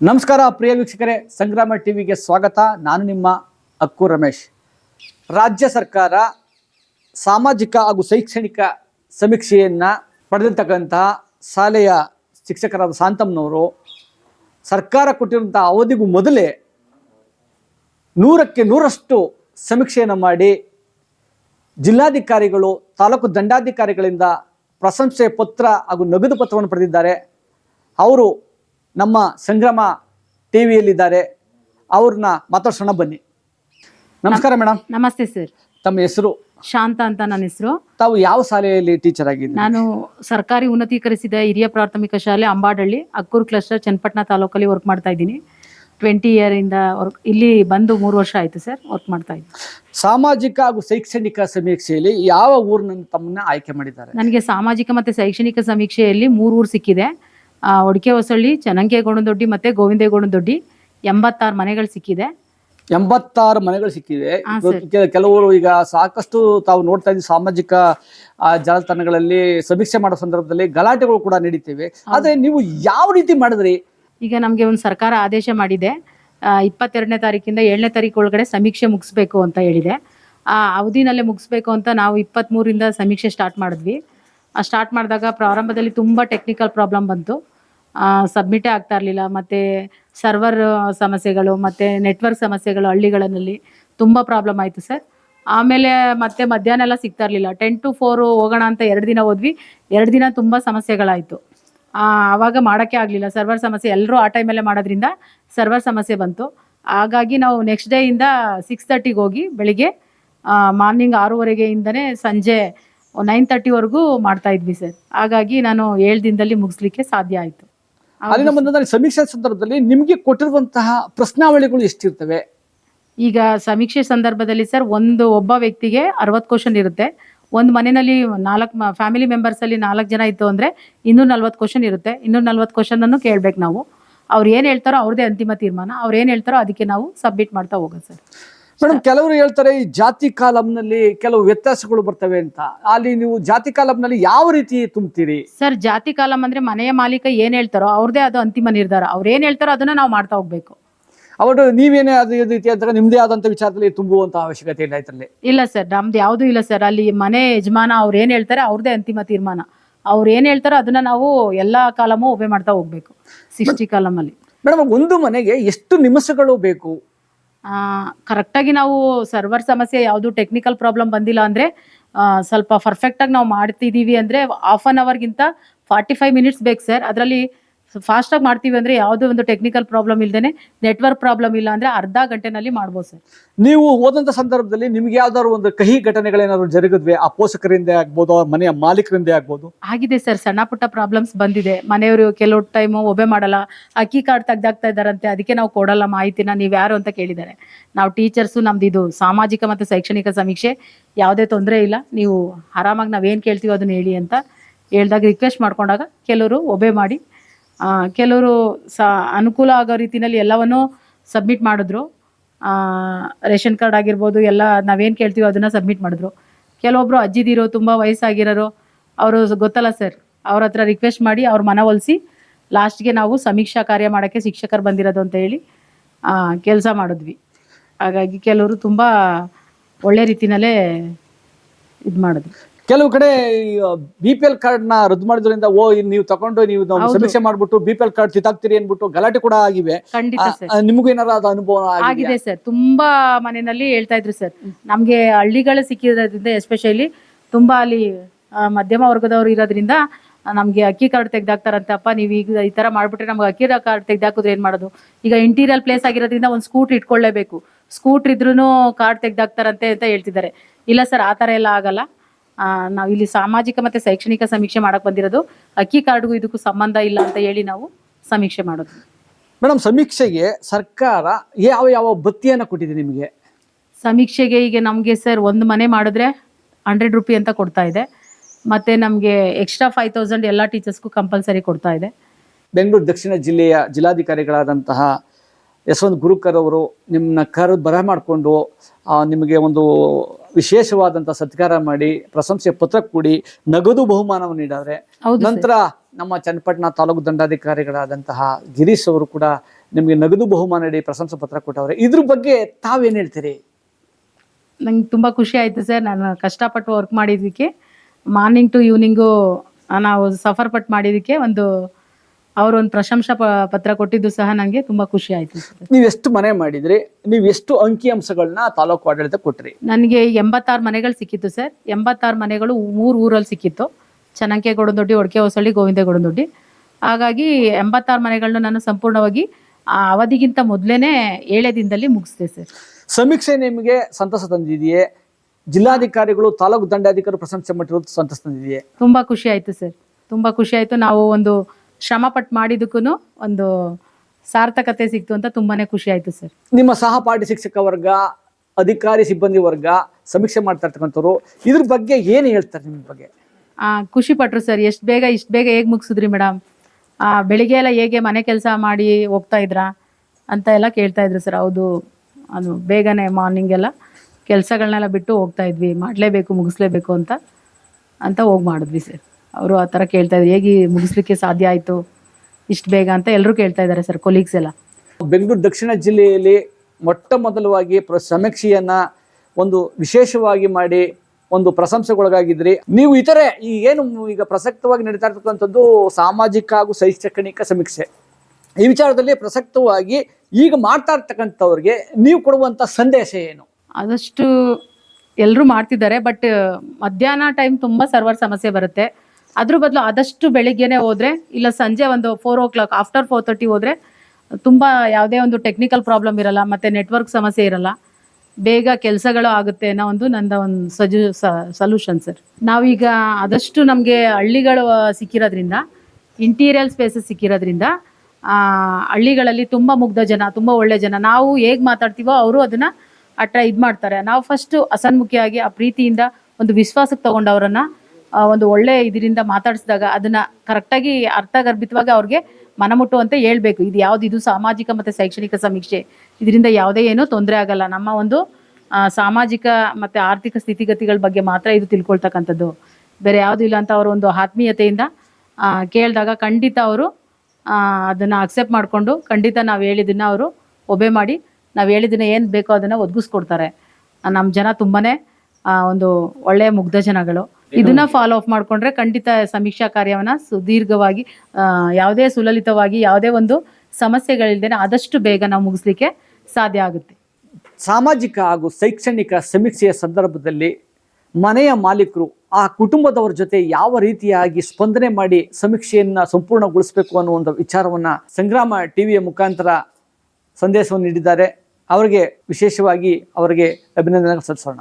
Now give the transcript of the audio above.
ನಮಸ್ಕಾರ ಪ್ರಿಯ ವೀಕ್ಷಕರೇ, ಸಂಗ್ರಾಮ ಟಿವಿಗೆ ಸ್ವಾಗತ. ನಾನು ನಿಮ್ಮ ಅಕ್ಕು ರಮೇಶ್. ರಾಜ್ಯ ಸರ್ಕಾರ ಸಾಮಾಜಿಕ ಹಾಗೂ ಶೈಕ್ಷಣಿಕ ಸಮೀಕ್ಷೆಯನ್ನು ಪಡೆದಿರ್ತಕ್ಕಂತಹ ಶಾಲೆಯ ಶಿಕ್ಷಕರಾದ ಶಾಂತಮ್ನವರು ಸರ್ಕಾರ ಕೊಟ್ಟಿರುವಂಥ ಅವಧಿಗೂ ಮೊದಲೇ ನೂರಕ್ಕೆ ನೂರಷ್ಟು ಸಮೀಕ್ಷೆಯನ್ನು ಮಾಡಿ ಜಿಲ್ಲಾಧಿಕಾರಿಗಳು, ತಾಲೂಕು ದಂಡಾಧಿಕಾರಿಗಳಿಂದ ಪ್ರಶಂಸೆ ಪತ್ರ ಹಾಗೂ ನಗದು ಪತ್ರವನ್ನು ಪಡೆದಿದ್ದಾರೆ. ಅವರು ನಮ್ಮ ಸಂಗ್ರಮ ಟಿ ವಿಯಲ್ಲಿದ್ದಾರೆ ಅವ್ರನ್ನ ಮಾತಾಡ್ಸೋಣ ಬನ್ನಿ. ನಮಸ್ಕಾರ ಮೇಡಮ್ ನಮಸ್ತೆ ಸರ್. ತಮ್ಮ ಹೆಸರು? ಶಾಂತ ಅಂತ ನನ್ನ ಹೆಸರು. ತಾವು ಯಾವ ಶಾಲೆಯಲ್ಲಿ ಟೀಚರ್ ಆಗಿದ್ದೀರಿ? ನಾನು ಸರ್ಕಾರಿ ಉನ್ನತೀಕರಿಸಿದ ಹಿರಿಯ ಪ್ರಾಥಮಿಕ ಶಾಲೆ ಅಂಬಾಡಳ್ಳಿ ಅಕ್ಕೂರು ಕ್ಲಸ್ಟರ್ ಚನ್ನಪಟ್ಟಣ ತಾಲೂಕಲ್ಲಿ ವರ್ಕ್ ಮಾಡ್ತಾ ಇದ್ದೀನಿ. ಟ್ವೆಂಟಿ ಇಯರ್ ಇಂದ ವರ್ಕ್ ಇಲ್ಲಿ ಬಂದು ಮೂರು ವರ್ಷ ಆಯ್ತು ಸರ್ ವರ್ಕ್ ಮಾಡ್ತಾ ಇದ್ದೀನಿ. ಸಾಮಾಜಿಕ ಹಾಗೂ ಶೈಕ್ಷಣಿಕ ಸಮೀಕ್ಷೆಯಲ್ಲಿ ಯಾವ ಊರಿನ ತಮ್ಮನ್ನ ಆಯ್ಕೆ ಮಾಡಿದ್ದಾರೆ? ನನಗೆ ಸಾಮಾಜಿಕ ಮತ್ತು ಶೈಕ್ಷಣಿಕ ಸಮೀಕ್ಷೆಯಲ್ಲಿ ಮೂರು ಊರು ಸಿಕ್ಕಿದೆ. ಒಡಕೆ ಹೊಸಳ್ಳಿ ಚನ್ನಂಕೇಗೌಡನದೊಡ್ಡಿ ಮತ್ತು ಗೋವಿಂದೇಗೌಡನದೊಡ್ಡಿ ಎಂಬತ್ತಾರು ಮನೆಗಳು ಸಿಕ್ಕಿದೆ. ಎಂಬತ್ತಾರು ಮನೆಗಳು ಸಿಕ್ಕಿವೆ. ಕೆಲವರು ಈಗ ಸಾಕಷ್ಟು ತಾವು ನೋಡ್ತಾ ಇದ್ದೀವಿ ಸಾಮಾಜಿಕ ಆ, ಜಾಲತಾಣಗಳಲ್ಲಿ ಸಮೀಕ್ಷೆ ಮಾಡೋ ಸಂದರ್ಭದಲ್ಲಿ ಗಲಾಟೆಗಳು ಕೂಡ ನಡೀತಿವೆ ಆದ್ರೆ ನೀವು ಯಾವ ರೀತಿ ಮಾಡಿದ್ರಿ? ಈಗ ನಮಗೆ ಒಂದು ಸರ್ಕಾರ ಆದೇಶ ಮಾಡಿದೆ. ಇಪ್ಪತ್ತೆರಡನೇ ತಾರೀಕಿಂದ ಏಳನೇ ತಾರೀಕು ಒಳಗಡೆ ಸಮೀಕ್ಷೆ ಮುಗಿಸ್ಬೇಕು ಅಂತ ಹೇಳಿದೆ. ಆ ಅವಧಿನಲ್ಲೇ ಮುಗಿಸ್ಬೇಕು ಅಂತ ನಾವು ಇಪ್ಪತ್ತ್ಮೂರಿಂದ ಸಮೀಕ್ಷೆ ಸ್ಟಾರ್ಟ್ ಮಾಡಿದ್ವಿ. ಸ್ಟಾರ್ಟ್ ಮಾಡಿದಾಗ ಪ್ರಾರಂಭದಲ್ಲಿ ತುಂಬ ಟೆಕ್ನಿಕಲ್ ಪ್ರಾಬ್ಲಮ್ ಬಂತು. ಸಬ್ಮಿಟೇ ಆಗ್ತಾ ಇರಲಿಲ್ಲ. ಮತ್ತು ಸರ್ವರ್ ಸಮಸ್ಯೆಗಳು, ಮತ್ತು ನೆಟ್ವರ್ಕ್ ಸಮಸ್ಯೆಗಳು, ಹಳ್ಳಿಗಳಲ್ಲಿ ತುಂಬ ಪ್ರಾಬ್ಲಮ್ ಆಯಿತು ಸರ್ ಆಮೇಲೆ ಮತ್ತೆ ಮಧ್ಯಾಹ್ನ ಎಲ್ಲ ಸಿಗ್ತಾ ಇರಲಿಲ್ಲ. ಟೆನ್ ಟು ಫೋರು ಹೋಗೋಣ ಅಂತ ಎರಡು ದಿನ ಹೋದ್ವಿ. ಎರಡು ದಿನ ತುಂಬ ಸಮಸ್ಯೆಗಳಾಯಿತು. ಆವಾಗ ಮಾಡೋಕ್ಕೆ ಆಗಲಿಲ್ಲ. ಸರ್ವರ್ ಸಮಸ್ಯೆ ಎಲ್ಲರೂ ಆ ಟೈಮಲ್ಲೇ ಮಾಡೋದ್ರಿಂದ ಸರ್ವರ್ ಸಮಸ್ಯೆ ಬಂತು. ಹಾಗಾಗಿ ನಾವು ನೆಕ್ಸ್ಟ್ ಡೇಯಿಂದ ಸಿಕ್ಸ್ ತರ್ಟಿಗೆ ಹೋಗಿ ಬೆಳಿಗ್ಗೆ ಮಾರ್ನಿಂಗ್ ಆರೂವರೆಗೆಯಿಂದನೇ ಸಂಜೆ ನೈನ್ ತರ್ಟಿವರೆಗೂ ಮಾಡ್ತಾ ಇದ್ವಿ ಸರ್ ಹಾಗಾಗಿ ನಾನು ಏಳು ದಿನದಲ್ಲಿ ಮುಗಿಸ್ಲಿಕ್ಕೆ ಸಾಧ್ಯ ಆಯಿತು. ಅಲ್ಲಿನ ಬಂದ ಸಮೀಕ್ಷೆ ಸಂದರ್ಭದಲ್ಲಿ ನಿಮಗೆ ಕೊಟ್ಟಿರುವಂತಹ ಪ್ರಶ್ನಾವಳಿಗಳು ಎಷ್ಟಿರ್ತವೆ? ಈಗ ಸಮೀಕ್ಷೆ ಸಂದರ್ಭದಲ್ಲಿ ಸರ್ ಒಂದು ಒಬ್ಬ ವ್ಯಕ್ತಿಗೆ ಅರವತ್ತು ಕ್ವಶನ್ ಇರುತ್ತೆ. ಒಂದು ಮನೆಯಲ್ಲಿ ನಾಲ್ಕು ಫ್ಯಾಮಿಲಿ ಮೆಂಬರ್ಸಲ್ಲಿ ನಾಲ್ಕು ಜನ ಇತ್ತು ಅಂದರೆ ಇನ್ನೂರ ನಲ್ವತ್ತು ಕ್ವಶನ್ ಇರುತ್ತೆ. ಇನ್ನೂರ ನಲ್ವತ್ತು ಕ್ವಶನನ್ನು ಕೇಳಬೇಕು ನಾವು. ಅವ್ರು ಏನು ಹೇಳ್ತಾರೋ ಅವ್ರದ್ದೇ ಅಂತಿಮ ತೀರ್ಮಾನ. ಅವ್ರು ಏನು ಹೇಳ್ತಾರೋ ಅದಕ್ಕೆ ನಾವು ಸಬ್ಮಿಟ್ ಮಾಡ್ತಾ ಹೋಗೋದು ಸರ್. ಮೇಡಮ್ ಕೆಲವರು ಹೇಳ್ತಾರೆ ಈ ಜಾತಿ ಕಾಲಂನಲ್ಲಿ ಕೆಲವು ವ್ಯತ್ಯಾಸಗಳು ಬರ್ತವೆ ಅಂತ. ಅಲ್ಲಿ ನೀವು ಜಾತಿ ಕಾಲಂನಲ್ಲಿ ಯಾವ ರೀತಿ ತುಂಬ್ತೀರಿ? ಸರ್ ಜಾತಿ ಕಾಲಂ ಅಂದ್ರೆ ಮನೆಯ ಮಾಲೀಕ ಏನ್ ಹೇಳ್ತಾರೋ ಅವ್ರದೇ ಅದು ಅಂತಿಮ ನಿರ್ಧಾರ. ಅವ್ರು ಏನ್ ಹೇಳ್ತಾರೋ ಅದನ್ನ ನಾವು ಮಾಡ್ತಾ ಹೋಗ್ಬೇಕು. ಅವರು ನೀವೇನೇ ಅದು ರೀತಿ ಅಂದ್ರೆ ನಿಮ್ದೇ ಆದಂತ ವಿಚಾರದಲ್ಲಿ ತುಂಬುವಂತ ಅವಶ್ಯಕತೆ ಇಲ್ಲ ಇದರಲ್ಲಿ. ಇಲ್ಲ ಸರ್ ನಮ್ದು ಯಾವ್ದು ಇಲ್ಲ ಸರ್. ಅಲ್ಲಿ ಮನೆ ಯಜಮಾನ ಅವ್ರು ಏನ್ ಹೇಳ್ತಾರೆ ಅವ್ರದೇ ಅಂತಿಮ ತೀರ್ಮಾನ. ಅವ್ರು ಏನ್ ಹೇಳ್ತಾರೋ ಅದನ್ನ ನಾವು ಎಲ್ಲಾ ಕಾಲಮು ಒಬ್ಬೆ ಮಾಡ್ತಾ ಹೋಗ್ಬೇಕು ಸಿಕ್ಸ್ಟಿ ಕಾಲಮಲ್ಲಿ. ಮೇಡಮ್ ಒಂದು ಮನೆಗೆ ಎಷ್ಟು ನಿಮಿಷಗಳು ಬೇಕು? ಕರೆಕ್ಟಾಗಿ ನಾವು ಸರ್ವರ್ ಸಮಸ್ಯೆ ಯಾವುದು ಟೆಕ್ನಿಕಲ್ ಪ್ರಾಬ್ಲಮ್ ಬಂದಿಲ್ಲ ಅಂದರೆ ಸ್ವಲ್ಪ ಪರ್ಫೆಕ್ಟಾಗಿ ನಾವು ಮಾಡ್ತಿದ್ದೀವಿ ಅಂದರೆ ಹಾಫ್ ಆನ್ ಅವರ್ಗಿಂತ ಫಾರ್ಟಿ ಫೈವ್ ಮಿನಿಟ್ಸ್ ಬೇಕು ಸರ್ ಅದರಲ್ಲಿ ಫಾಸ್ಟಾಗಿ ಮಾಡ್ತೀವಿ ಅಂದರೆ ಯಾವುದೇ ಒಂದು ಟೆಕ್ನಿಕಲ್ ಪ್ರಾಬ್ಲಮ್ ಇಲ್ಲದೇ ನೆಟ್ವರ್ಕ್ ಪ್ರಾಬ್ಲಮ್ ಇಲ್ಲ ಅಂದರೆ ಅರ್ಧ ಗಂಟೆನಲ್ಲಿ ಮಾಡ್ಬೋದು ಸರ್. ನೀವು ಓದಂತ ಸಂದರ್ಭದಲ್ಲಿ ನಿಮ್ಗೆ ಯಾವ್ದಾದ್ರು ಒಂದು ಕಹಿ ಘಟನೆಗಳೇನಾದ್ರು ಜರುಗಿದ್ವಿ? ಆ ಪೋಷಕರಿಂದ ಆಗ್ಬೋದು ಅವ್ರ ಮನೆಯ ಮಾಲೀಕರಿಂದ ಆಗ್ಬೋದು? ಆಗಿದೆ ಸರ್. ಸಣ್ಣ ಪುಟ್ಟ ಪ್ರಾಬ್ಲಮ್ಸ್ ಬಂದಿದೆ. ಮನೆಯವರು ಕೆಲವು ಟೈಮು ಒಬ್ಬೆ ಮಾಡಲ್ಲ. ಅಕ್ಕಿ ಕಾರ್ಡ್ ತೆಗ್ದಾಕ್ತಾ ಇದ್ದಾರಂತೆ. ಅದಕ್ಕೆ ನಾವು ಕೊಡಲ್ಲ ಮಾಹಿತಿನ. ನೀವು ಯಾರು ಅಂತ ಕೇಳಿದ್ದಾರೆ. ನಾವು ಟೀಚರ್ಸು ನಮ್ದು ಇದು ಸಾಮಾಜಿಕ ಮತ್ತು ಶೈಕ್ಷಣಿಕ ಸಮೀಕ್ಷೆ. ಯಾವುದೇ ತೊಂದರೆ ಇಲ್ಲ. ನೀವು ಆರಾಮಾಗಿ ನಾವೇನು ಕೇಳ್ತೀವೋ ಅದನ್ನ ಹೇಳಿ ಅಂತ ಹೇಳ್ದಾಗ ರಿಕ್ವೆಸ್ಟ್ ಮಾಡ್ಕೊಂಡಾಗ ಕೆಲವರು ಒಬೆ ಮಾಡಿ ಕೆಲವರು ಸ ಅನುಕೂಲ ಆಗೋ ರೀತಿಯಲ್ಲಿ ಎಲ್ಲವನ್ನು ಸಬ್ಮಿಟ್ ಮಾಡಿದ್ರು. ರೇಷನ್ ಕಾರ್ಡ್ ಆಗಿರ್ಬೋದು, ಎಲ್ಲ ನಾವೇನು ಕೇಳ್ತೀವೋ ಅದನ್ನು ಸಬ್ಮಿಟ್ ಮಾಡಿದ್ರು. ಕೆಲವೊಬ್ಬರು ಅಜ್ಜಿದಿರೋ, ತುಂಬ ವಯಸ್ಸಾಗಿರೋರು, ಅವರು ಗೊತ್ತಲ್ಲ ಸರ್ ಅವ್ರ ಹತ್ರ ರಿಕ್ವೆಸ್ಟ್ ಮಾಡಿ ಅವ್ರ ಮನವೊಲಿಸಿ ಲಾಸ್ಟ್ಗೆ ನಾವು ಸಮೀಕ್ಷಾ ಕಾರ್ಯ ಮಾಡೋಕ್ಕೆ ಶಿಕ್ಷಕರು ಬಂದಿರೋದು ಅಂತ ಹೇಳಿ ಕೆಲಸ ಮಾಡಿದ್ವಿ. ಹಾಗಾಗಿ ಕೆಲವರು ತುಂಬ ಒಳ್ಳೆ ರೀತಿಯಲ್ಲೇ ಇದು ಮಾಡಿದ್ರು. ಕೆಲವು ಕಡೆ ಬಿ ಪಿ ಎಲ್ ಕಾರ್ಡ್ನ ರದ್ದು ಮಾಡಿದ್ರಿಂದ ಓ ನೀವು ತಗೊಂಡು ನೀವು. ಸಮೀಕ್ಷೆ ಮಾಡ್ಬಿಟ್ಟು ಬಿ ಪಿ ಎಲ್ ಕಾರ್ಡ್ ಕಿತ್ತಾಕ್ತೀರಿ ಅನ್ಬಿಟ್ಟು ಗಲಾಟೆ ಕೂಡ ಆಗಿವೆ. ನಿಮಗೂ ಏನಾರ ಅದು ಅನುಭವ? ಆಗಿದೆ ಸರ್. ತುಂಬಾ ಮನೆಯಲ್ಲಿ ಹೇಳ್ತಾ ಇದ್ರು ಸರ್. ನಮ್ಗೆ ಹಳ್ಳಿಗಳು ಸಿಕ್ಕಿರೋದ್ರಿಂದ ಎಸ್ಪೆಷಲಿ ತುಂಬಾ ಅಲ್ಲಿ ಮಧ್ಯಮ ವರ್ಗದವ್ರು ಇರೋದ್ರಿಂದ ನಮ್ಗೆ ಅಕ್ಕಿ ಕಾರ್ಡ್ ತೆಗ್ದಾಕ್ತಾರಂತಪ್ಪ ನೀವು ಈಗ ಈ ತರ ಮಾಡ್ಬಿಟ್ರೆ ನಮ್ಗೆ ಅಕ್ಕಿ ಕಾರ್ಡ್ ತೆಗ್ದಾಕಿದ್ರೆ ಏನ್ ಮಾಡೋದು? ಈಗ ಇಂಟೀರಿಯಲ್ ಪ್ಲೇಸ್ ಆಗಿರೋದ್ರಿಂದ ಒಂದು ಸ್ಕೂಟ್ರ್ ಇಟ್ಕೊಳ್ಳೇಬೇಕು. ಸ್ಕೂಟ್ರ್ ಇದ್ರೂ ಕಾರ್ಡ್ ತೆಗ್ದಾಕ್ತಾರಂತೆ ಅಂತ ಹೇಳ್ತಿದ್ದಾರೆ. ಇಲ್ಲ ಸರ್ ಆ ಥರ ಎಲ್ಲ ಆಗಲ್ಲ. ನಾವು ಇಲ್ಲಿ ಸಾಮಾಜಿಕ ಮತ್ತೆ ಶೈಕ್ಷಣಿಕ ಸಮೀಕ್ಷೆ ಮಾಡಕ್ ಬಂದಿರೋದು. ಅಕ್ಕಿ ಕಾರ್ಡ್ಗೂ ಇದಕ್ಕೂ ಸಂಬಂಧ ಇಲ್ಲ ಅಂತ ಹೇಳಿ ನಾವು ಸಮೀಕ್ಷೆ ಮಾಡೋದು. ಮೇಡಮ್ ಸಮೀಕ್ಷೆಗೆ ಸರ್ಕಾರ ಯಾವ ಯಾವ ಬತ್ತಿಯನ್ನ ಕೊಟ್ಟಿದೆ ನಿಮಗೆ? ಸಮೀಕ್ಷೆಗೆ ಈಗ ನಮಗೆ ಸರ್ ಒಂದು ಮನೆ ಮಾಡಿದ್ರೆ ಹಂಡ್ರೆಡ್ ರುಪಿ ಅಂತ ಕೊಡ್ತಾ ಇದೆ. ಮತ್ತು ನಮಗೆ ಎಕ್ಸ್ಟ್ರಾ ಫೈವ್ ತೌಸಂಡ್ ಎಲ್ಲ ಟೀಚರ್ಸ್ಗೂ ಕಂಪಲ್ಸರಿ ಕೊಡ್ತಾ ಇದೆ. ಬೆಂಗಳೂರು ದಕ್ಷಿಣ ಜಿಲ್ಲೆಯ ಜಿಲ್ಲಾಧಿಕಾರಿಗಳಾದಂತಹ ಯಶವಂತ್ ಗುರುಕರ್ ಅವರು ನಿಮ್ಮನ್ನ ಕರೆದು ಬರಹ ಮಾಡಿಕೊಂಡು ನಿಮಗೆ ಒಂದು ವಿಶೇಷವಾದಂಥ ಸತ್ಕಾರ ಮಾಡಿ ಪ್ರಶಂಸೆ ಪತ್ರ ಕೂಡಿ ನಗದು ಬಹುಮಾನವನ್ನು ನೀಡಿದ್ದಾರೆ ನಂತರ ನಮ್ಮ ಚನ್ನಪಟ್ಟಣ ತಾಲೂಕು ದಂಡಾಧಿಕಾರಿಗಳಾದಂತಹ ಗಿರೀಶ್ ಅವರು ಕೂಡ ನಿಮಗೆ ನಗದು ಬಹುಮಾನ ನೀಡಿ ಪ್ರಶಂಸೆ ಪತ್ರ ಕೊಟ್ಟವ್ರೆ. ಇದ್ರ ಬಗ್ಗೆ ತಾವೇನ್ ಹೇಳ್ತೀರಿ? ನಂಗೆ ತುಂಬ ಖುಷಿ ಆಯಿತು ಸರ್. ನಾನು ಕಷ್ಟಪಟ್ಟು ವರ್ಕ್ ಮಾಡಿದ್ದಕ್ಕೆ ಮಾರ್ನಿಂಗ್ ಟು ಈವ್ನಿಂಗು ನಾವು ಸಫರ್ ಪಟ್ಟು ಮಾಡಿದ್ದಕ್ಕೆ ಒಂದು ಅವರೊಂದು ಪ್ರಶಂಸಾ ಪತ್ರ ಕೊಟ್ಟಿದ್ದು ಸಹ ನನಗೆ ತುಂಬಾ ಖುಷಿ ಆಯ್ತು ಸರ್ ನೀವು ಎಷ್ಟು ಮನೆ ಮಾಡಿದ್ರಿ? ನೀವು ಎಷ್ಟು ಅಂಕಿ ಅಂಶಗಳನ್ನ ತಾಲೂಕು ಆಡಳಿತ ಕೊಟ್ರಿ? ನನಗೆ ಎಂಬತ್ತಾರು ಮನೆಗಳು ಸಿಕ್ಕಿತ್ತು ಸರ್. ಎಂಬತ್ತಾರು ಮನೆಗಳು ಮೂರು ಊರಲ್ಲಿ ಸಿಕ್ಕಿತ್ತು. ಚನ್ನಂಕೆ ಗೊಡಂದೊಡ್ಡಿ ಒಡಕೆ ಹೊಸಳ್ಳಿ ಗೋವಿಂದ ಗೊಡಂದೊಡ್ಡಿ ಹಾಗಾಗಿ ಎಂಬತ್ತಾರು ಮನೆಗಳನ್ನ ನಾನು ಸಂಪೂರ್ಣವಾಗಿ ಆ ಅವಧಿಗಿಂತ ಮೊದಲೇನೆ ಏಳೇ ದಿನದಲ್ಲಿ ಮುಗಿಸಿದೆ ಸರ್. ಸಮೀಕ್ಷೆ ನಿಮಗೆ ಸಂತಸ ತಂದಿದೆಯೇ? ಜಿಲ್ಲಾಧಿಕಾರಿಗಳು ತಾಲೂಕು ದಂಡಾಧಿಕಾರಿ ಪ್ರಶಂಸೆ ಮಾಡಿರೋದು ಸಂತಸ ತಂದಿದೆಯೇ? ತುಂಬಾ ಖುಷಿ ಆಯ್ತು ಸರ್. ತುಂಬಾ ಖುಷಿ ಆಯ್ತು. ನಾವು ಒಂದು ಶ್ರಮ ಪಟ್ಟು ಮಾಡಿದ್ದಕ್ಕೂ ಒಂದು ಸಾರ್ಥಕತೆ ಸಿಕ್ತು ಅಂತ ತುಂಬಾ ಖುಷಿ ಆಯಿತು ಸರ್. ನಿಮ್ಮ ಸಹಪಾಠಿ ಶಿಕ್ಷಕ ವರ್ಗ ಅಧಿಕಾರಿ ಸಿಬ್ಬಂದಿ ವರ್ಗ ಸಮೀಕ್ಷೆ ಮಾಡ್ತಾ ಇರ್ತಕ್ಕಂಥವ್ರು ಇದ್ರ ಬಗ್ಗೆ ಏನು ಹೇಳ್ತಾರೆ ನಿಮ್ಮ ಬಗ್ಗೆ? ಆ, ಖುಷಿ ಪಟ್ರು ಸರ್ ಎಷ್ಟು ಬೇಗ ಇಷ್ಟು ಬೇಗ ಹೇಗೆ ಮುಗಿಸಿದ್ರಿ ಮೇಡಮ್? ಬೆಳಿಗ್ಗೆ ಎಲ್ಲ ಹೇಗೆ ಮನೆ ಕೆಲಸ ಮಾಡಿ ಹೋಗ್ತಾ ಇದ್ರಾ ಅಂತ ಎಲ್ಲ ಕೇಳ್ತಾ ಇದ್ರು ಸರ್ ಹೌದು ಅದು ಬೇಗನೆ ಮಾರ್ನಿಂಗ್ ಎಲ್ಲ ಕೆಲಸಗಳನ್ನೆಲ್ಲ ಬಿಟ್ಟು ಹೋಗ್ತಾ ಇದ್ವಿ ಮಾಡಲೇಬೇಕು ಮುಗಿಸ್ಲೇಬೇಕು ಅಂತ ಅಂತ ಹೋಗಿ ಮಾಡಿದ್ವಿ ಸರ್. ಅವರು ಆ ಥರ ಕೇಳ್ತಾ ಇದ್ರು ಹೇಗೆ ಮುಗಿಸ್ಲಿಕ್ಕೆ ಸಾಧ್ಯ ಆಯಿತು ಇಷ್ಟು ಬೇಗ ಅಂತ ಎಲ್ಲರೂ ಕೇಳ್ತಾ ಇದ್ದಾರೆ ಸರ್ ಕೊಲೀಗ್ಸ್ ಎಲ್ಲ. ಬೆಂಗಳೂರು ದಕ್ಷಿಣ ಜಿಲ್ಲೆಯಲ್ಲಿ ಮೊಟ್ಟ ಮೊದಲವಾಗಿ ಪ್ರ ಸಮೀಕ್ಷೆಯನ್ನ ಒಂದು ವಿಶೇಷವಾಗಿ ಮಾಡಿ ಒಂದು ಪ್ರಶಂಸೆಗೊಳಗಾಗಿದ್ರಿ. ನೀವು ಇತರೆ ಈ ಏನು ಈಗ ಪ್ರಸಕ್ತವಾಗಿ ನಡೀತಾ ಇರ್ತಕ್ಕಂಥದ್ದು ಸಾಮಾಜಿಕ ಹಾಗೂ ಶೈಕ್ಷಣಿಕ ಸಮೀಕ್ಷೆ. ಈ ವಿಚಾರದಲ್ಲಿ ಪ್ರಸಕ್ತವಾಗಿ ಈಗ ಮಾಡ್ತಾ ಇರ್ತಕ್ಕಂಥವ್ರಿಗೆ ನೀವು ಕೊಡುವಂತ ಸಂದೇಶ ಏನು? ಆದಷ್ಟು ಎಲ್ಲರೂ ಮಾಡ್ತಿದ್ದಾರೆ ಬಟ್ ಮಧ್ಯಾಹ್ನ ಟೈಮ್ ತುಂಬ ಸರ್ವರ್ ಸಮಸ್ಯೆ ಬರುತ್ತೆ. ಅದ್ರ ಬದಲು ಆದಷ್ಟು ಬೆಳಿಗ್ಗೆನೆ ಹೋದ್ರೆ, ಇಲ್ಲ ಸಂಜೆ ಒಂದು four o'clock after four thirty ಹೋದ್ರೆ, ತುಂಬಾ ಯಾವುದೇ ಒಂದು ಟೆಕ್ನಿಕಲ್ ಪ್ರಾಬ್ಲಮ್ ಇರಲ್ಲ, ಮತ್ತೆ ನೆಟ್ವರ್ಕ್ ಸಮಸ್ಯೆ ಇರಲ್ಲ. ಬೇಗ ಕೆಲಸಗಳು ಆಗುತ್ತೆ ಅನ್ನೋ ಒಂದು ನಂದ ಒಂದು ಸಜು ಸೊಲ್ಯೂಷನ್ ಸರ್ ನಾವೀಗ ಆದಷ್ಟು ನಮಗೆ ಹಳ್ಳಿಗಳು ಸಿಕ್ಕಿರೋದ್ರಿಂದ ಇಂಟೀರಿಯಲ್ ಸ್ಪೇಸಸ್ ಸಿಕ್ಕಿರೋದ್ರಿಂದ ಹಳ್ಳಿಗಳಲ್ಲಿ ತುಂಬ ಮುಗ್ಧ ಜನ, ತುಂಬ ಒಳ್ಳೆ ಜನ. ನಾವು ಹೇಗೆ ಮಾತಾಡ್ತೀವೋ ಅವರು ಅದನ್ನ ಅಟ್ರ ಇದು ಮಾಡ್ತಾರೆ. ನಾವು ಫಸ್ಟು ಅಸನ್ಮುಖಿಯಾಗಿ ಆ ಪ್ರೀತಿಯಿಂದ ಒಂದು ವಿಶ್ವಾಸಕ್ಕೆ ತಗೊಂಡವ್ರನ್ನ ಒಂದು ಒಳ್ಳೆ ಇದರಿಂದ ಮಾತಾಡಿಸಿದಾಗ ಅದನ್ನ ಕರೆಕ್ಟಾಗಿ ಅರ್ಥಗರ್ಭಿತವಾಗಿ ಅವ್ರಿಗೆ ಮನಮುಟ್ಟುವಂತೆ ಹೇಳ್ಬೇಕು. ಇದು ಯಾವ್ದು? ಇದು ಸಾಮಾಜಿಕ ಮತ್ತು ಶೈಕ್ಷಣಿಕ ಸಮೀಕ್ಷೆ. ಇದರಿಂದ ಯಾವುದೇ ಏನೂ ತೊಂದರೆ ಆಗಲ್ಲ. ನಮ್ಮ ಒಂದು ಸಾಮಾಜಿಕ ಮತ್ತು ಆರ್ಥಿಕ ಸ್ಥಿತಿಗತಿಗಳ ಬಗ್ಗೆ ಮಾತ್ರ ಇದು ತಿಳ್ಕೊಳ್ತಕ್ಕಂಥದ್ದು. ಬೇರೆ ಯಾವುದು ಇಲ್ಲ ಅಂತ ಅವರು ಒಂದು ಆತ್ಮೀಯತೆಯಿಂದ ಕೇಳಿದಾಗ ಖಂಡಿತ ಅವರು ಅದನ್ನು ಅಕ್ಸೆಪ್ಟ್ ಮಾಡಿಕೊಂಡು ಖಂಡಿತ ನಾವು ಹೇಳಿದ್ದನ್ನ ಅವರು ಒಬೆ ಮಾಡಿ, ನಾವು ಹೇಳಿದ್ದನ್ನ ಏನು ಬೇಕೋ ಅದನ್ನು ಒದಗಿಸ್ಕೊಡ್ತಾರೆ. ನಮ್ಮ ಜನ ತುಂಬಾ ಒಂದು ಒಳ್ಳೆಯ ಮುಗ್ಧ ಜನಗಳು. ಇದನ್ನ ಫಾಲೋ ಅಪ್ ಮಾಡ್ಕೊಂಡ್ರೆ ಖಂಡಿತ ಸಮೀಕ್ಷಾ ಕಾರ್ಯವನ್ನ ಸುದೀರ್ಘವಾಗಿ ಯಾವುದೇ ಸುಲಲಿತವಾಗಿ ಯಾವುದೇ ಒಂದು ಸಮಸ್ಯೆಗಳಿಲ್ದೇನೆ ಆದಷ್ಟು ಬೇಗ ನಾವು ಮುಗಿಸ್ಲಿಕ್ಕೆ ಸಾಧ್ಯ ಆಗುತ್ತೆ. ಸಾಮಾಜಿಕ ಹಾಗೂ ಶೈಕ್ಷಣಿಕ ಸಮೀಕ್ಷೆಯ ಸಂದರ್ಭದಲ್ಲಿ ಮನೆಯ ಮಾಲೀಕರು ಆ ಕುಟುಂಬದವರ ಜೊತೆ ಯಾವ ರೀತಿಯಾಗಿ ಸ್ಪಂದನೆ ಮಾಡಿ ಸಮೀಕ್ಷೆಯನ್ನು ಸಂಪೂರ್ಣಗೊಳಿಸಬೇಕು ಅನ್ನೋ ಒಂದು ವಿಚಾರವನ್ನು ಸಂಗ್ರಾಮ ಟಿ ವಿಯ ಮುಖಾಂತರ ಸಂದೇಶವನ್ನು ನೀಡಿದ್ದಾರೆ. ಅವರಿಗೆ ವಿಶೇಷವಾಗಿ ಅವರಿಗೆ ಅಭಿನಂದನೆ ಸಲ್ಲಿಸೋಣ.